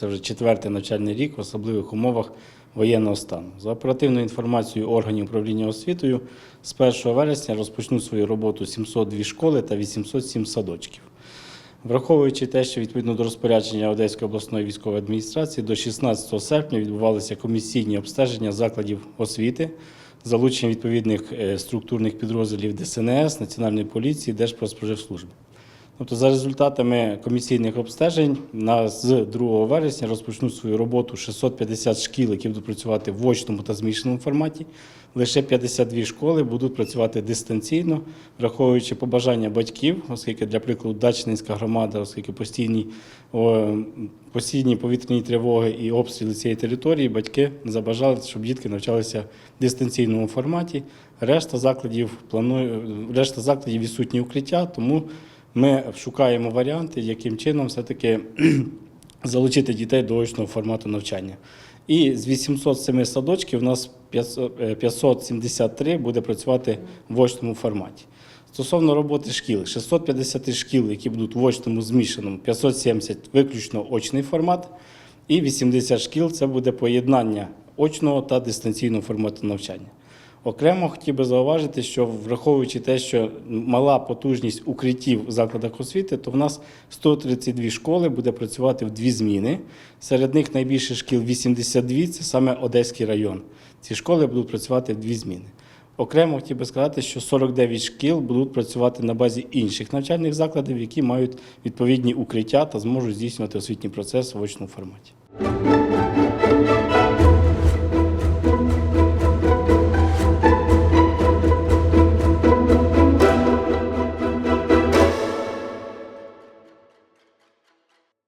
це вже четвертий навчальний рік в особливих умовах воєнного стану. За оперативною інформацією органів управління освітою, з 1 вересня розпочнуть свою роботу 702 школи та 807 садочків. Враховуючи те, що відповідно до розпорядження Одеської обласної військової адміністрації до 16 серпня відбувалися комісійні обстеження закладів освіти, залучення відповідних е, структурних підрозділів ДСНС, Національної поліції, Держпродспоживслужби. Тобто, за результатами комісійних обстежень, на з 2 вересня розпочнуть свою роботу 650 шкіл, які будуть працювати в очному та змішаному форматі. Лише 52 школи будуть працювати дистанційно, враховуючи побажання батьків, оскільки для прикладу Дачнинська громада, оскільки постійні, постійні повітряні тривоги і обстріли цієї території, батьки забажали, щоб дітки навчалися в дистанційному форматі. Решта закладів планує, решта закладів відсутні укриття, тому ми шукаємо варіанти, яким чином все-таки залучити дітей до очного формату навчання. І з 807 садочків у нас 500, е, 573 буде працювати в очному форматі. Стосовно роботи шкіл, 650 шкіл, які будуть в очному змішаному, 570 виключно очний формат, і 80 шкіл це буде поєднання очного та дистанційного формату навчання. Окремо хотів би зауважити, що враховуючи те, що мала потужність укриттів в закладах освіти, то в нас 132 школи буде працювати в дві зміни. Серед них найбільше шкіл 82 це саме Одеський район. Ці школи будуть працювати в дві зміни. Окремо хотів би сказати, що 49 шкіл будуть працювати на базі інших навчальних закладів, які мають відповідні укриття та зможуть здійснювати освітній процес в очному форматі.